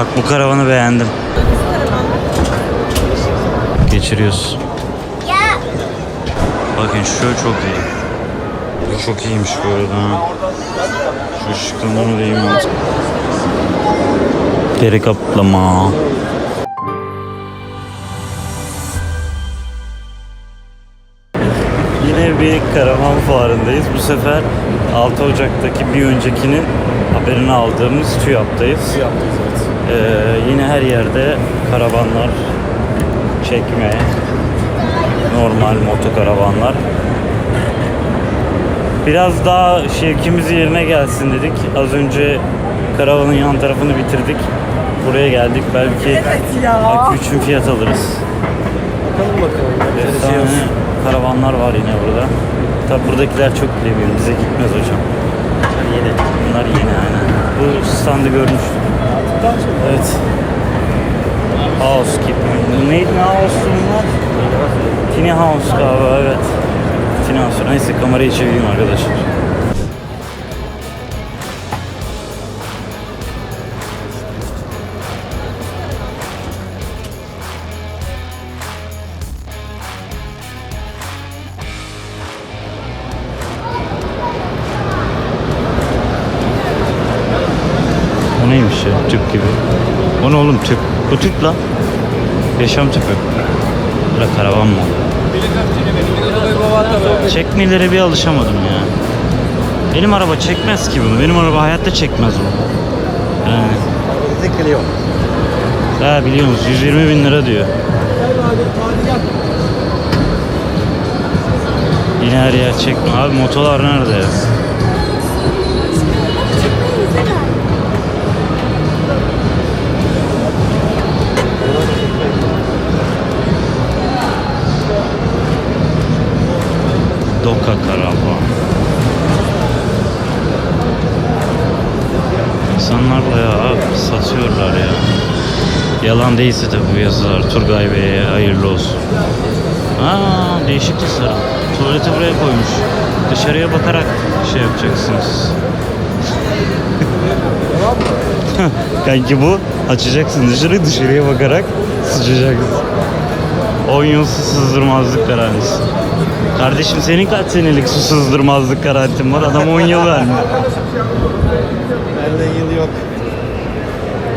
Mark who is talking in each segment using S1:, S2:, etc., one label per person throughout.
S1: Bak bu karavanı beğendim. Geçiriyoruz. Bakın şu çok iyi. Bu çok iyiymiş bu arada. Şu ışıklarını da iyiyim artık. Deri kaplama. Yine bir karavan fuarındayız. Bu sefer 6 Ocak'taki bir öncekinin haberini aldığımız TÜYAP'tayız.
S2: evet.
S1: Ee, yine her yerde karavanlar, çekme, normal motokaravanlar. Biraz daha şevkimiz yerine gelsin dedik. Az önce karavanın yan tarafını bitirdik. Buraya geldik. Belki belki üçün fiyat alırız.
S2: Bakalım bakalım.
S1: Efsane karavanlar var yine burada. Tabi buradakiler çok bilemiyorum. Bize gitmez hocam.
S2: Yeni.
S1: Bunlar yeni aynen. Bu standı görmüştüm. Evet. House gibi. Neydi ne house'tu bunlar? Tiny House galiba evet. Tiny House. Neyse kamerayı çevireyim arkadaşlar. Tüp gibi. O ne oğlum tüp? Bu tüp lan. Yaşam tüpü. Bırak karavan mı? Çekmelere bir alışamadım ya. Benim araba çekmez ki bunu. Benim araba hayatta çekmez bunu. Yani. Ha biliyorsunuz 120 bin lira diyor. Yine her yer çekme. Abi motolar nerede ya? Doka karavan. İnsanlar bayağı satıyorlar ya. Yalan değilse de bu yazılar Turgay Bey'e hayırlı olsun. Aa değişik tasarım. Tuvaleti buraya koymuş. Dışarıya bakarak şey yapacaksınız. Kanki bu açacaksın dışarı dışarıya bakarak sıçacaksın. 10 yıl su sızdırmazlık garantisi. Kardeşim senin kaç senelik su sızdırmazlık garantin var? Adam 10 yıl vermiyor.
S2: Bende yıl yok.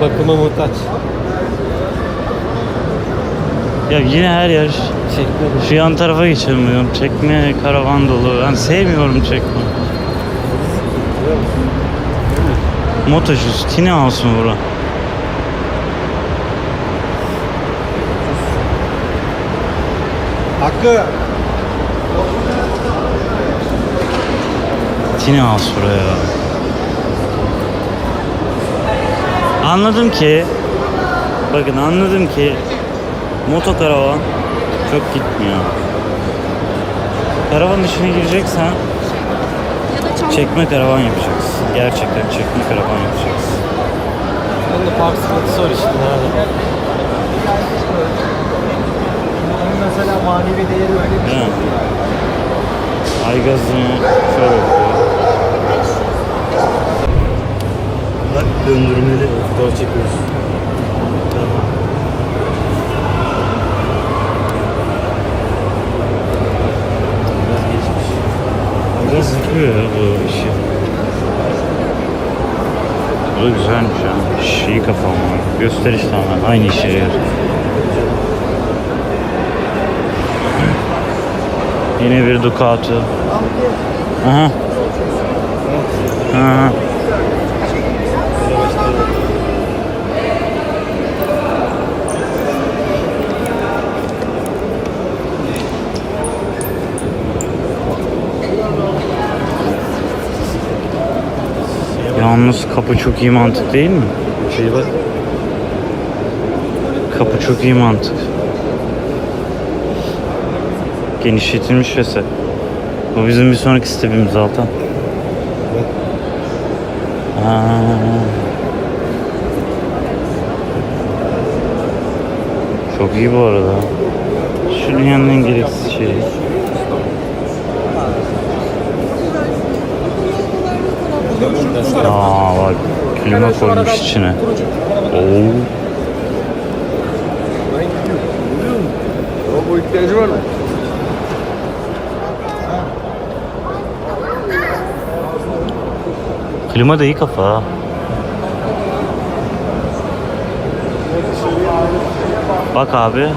S2: Bakıma muhtaç.
S1: Ya yine her yer
S2: Çekme.
S1: Şu yan tarafa geçelim diyorum. Çekme karavan dolu. Ben sevmiyorum çekme. Motoşuz. Tiny House mu bura?
S2: Hakkı.
S1: Tiny House buraya. Anladım ki bakın anladım ki motokaravan çok gitmiyor. Karavan içine gireceksen çekme karavan yapacaksın. Gerçekten çekme karavan yapacaksın.
S2: Ben de park sıkıntısı var işte nerede? Mesela manevi değeri öyle
S1: Değil mi? Aygazını şöyle yapıyor. Bak döndürmeli.
S2: Fotoğraf çekiyoruz.
S1: Biraz yapıyor ya bu işi. Bu da güzelmiş ya. Şii kafam var. Gösteriş tamamen aynı işe yarar. Yine bir Ducati. Aha. Aha. Yalnız kapı çok iyi mantık değil mi?
S2: Şey bak.
S1: Kapı çok iyi mantık. Genişletilmiş reset. Bu bizim bir sonraki stepimiz Altan. Aa. Çok iyi bu arada. Şu dünyanın en gereksiz şeyi. Aa bak Klima koymuş içine. Oo.
S3: Bu ihtiyacı var mı?
S1: Klima da iyi kafa. Bak abi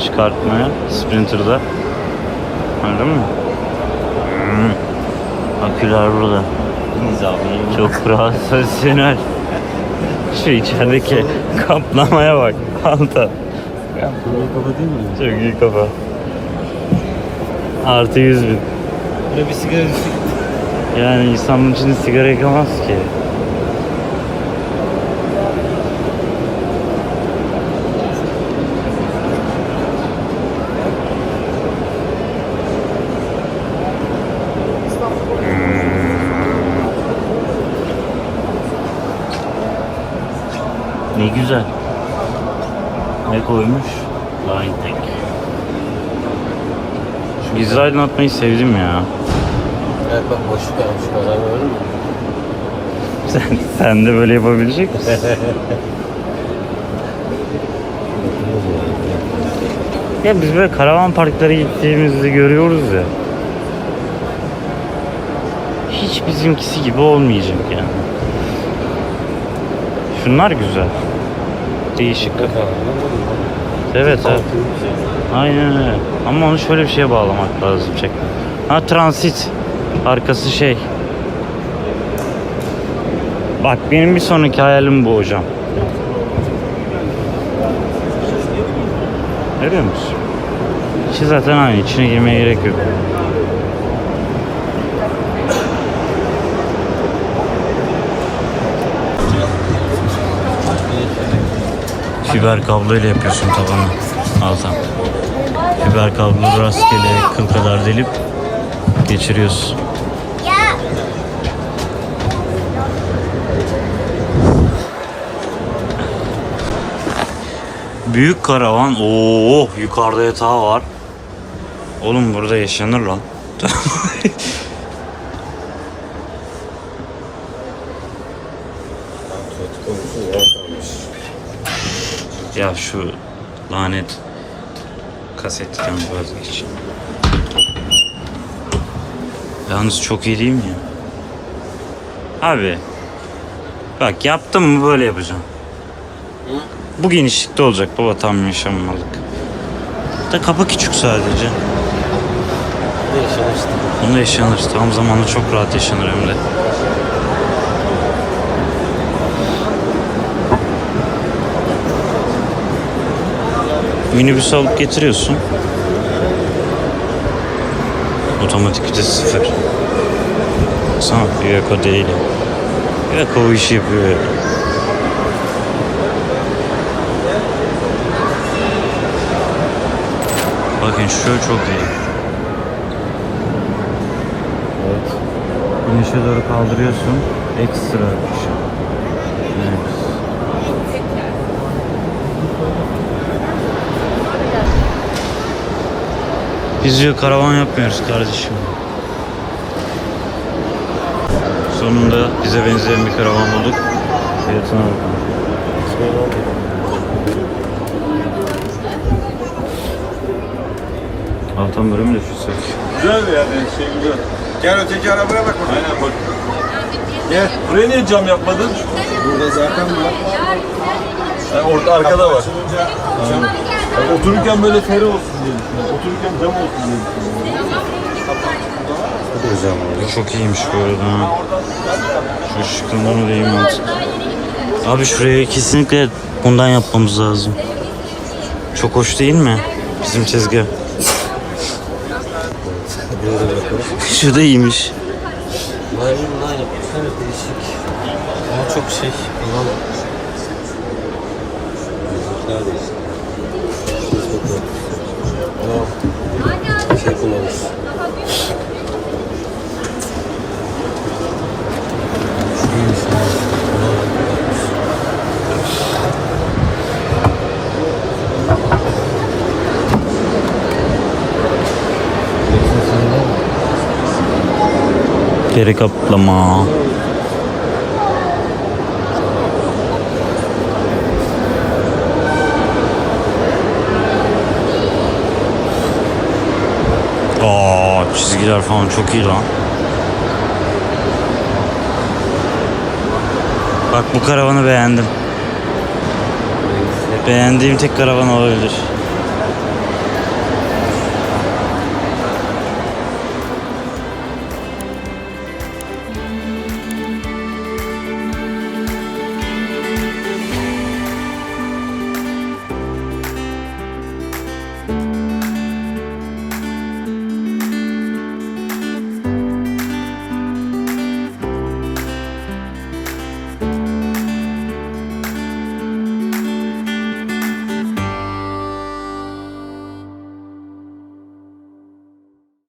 S1: çıkartmaya Sprinter'da. Gördün mü? Hmm. Aküler burada. Çok profesyonel. Şu içerideki kaplamaya bak. Alta.
S2: Mı?
S1: Çok iyi kafa. Artı 100 bin.
S2: Buraya bir sigara düştük.
S1: Yani insan bunun için sigara yakamaz ki. Ne güzel. Ne koymuş? Line Tech. Şu gizli aydınlatmayı sevdim ya.
S2: Evet boşluk kalmış. Kazan gördün mü?
S1: Sen, sen de böyle yapabilecek misin? ya biz böyle karavan parklara gittiğimizde görüyoruz ya. Hiç bizimkisi gibi olmayacak yani. Şunlar güzel. Değişik. Evet evet. Aynen öyle. Ama onu şöyle bir şeye bağlamak lazım çek. Ha transit. Arkası şey. Bak benim bir sonraki hayalim bu hocam. Görüyor musun? İçi zaten aynı. İçine girmeye gerek yok. Fiber kablo ile yapıyorsun tavanı. Altan. Fiber kablo rastgele kıl kadar delip geçiriyorsun. Büyük karavan. Oo, yukarıda yatağı var. Oğlum burada yaşanır lan. ya şu lanet kasetten vazgeç. Yalnız çok iyi değil mi ya? Abi. Bak yaptım mı böyle yapacağım. Bu genişlikte olacak baba tam yaşanmalık. Da kapı küçük sadece.
S2: Ne yaşamıştık?
S1: Bunda yaşanır. Tam zamanlı çok rahat yaşanır hem de. Minibüs alıp getiriyorsun. Otomatik vites sıfır. Sana Iveco değil. Iveco o işi yapıyor Bakın şu çok iyi.
S2: Evet.
S1: Güneşe doğru kaldırıyorsun. Ekstra bir şey. Evet. Biz diyor karavan yapmıyoruz kardeşim. Sonunda bize benzeyen bir karavan bulduk. Fiyatına bakalım. Altan bölümü de şu sök.
S3: Güzel yani şey güzel. Gel öteki arabaya bak bakalım. Aynen bak. Gel. Buraya niye cam yapmadın? Burada zaten var. Yani orada arkada var. Yani otururken böyle feri olsun diye düşünüyorum. Otururken cam olsun diye düşünüyorum.
S2: Güzel oldu.
S1: Çok iyiymiş bu arada. Şu ışıklandırma iyi mantık. Abi şuraya kesinlikle bundan yapmamız lazım. Çok hoş değil mi? Bizim tezgah.
S2: Bunu da bırakalım.
S1: Şu da iyiymiş.
S2: Maymundan yapmışlar değişik. Ama çok şey. Ulan. Neredeyiz? Biz
S1: Deri kaplama. Aa, çizgiler falan çok iyi lan. Bak bu karavanı beğendim. Beğendiğim tek karavan olabilir.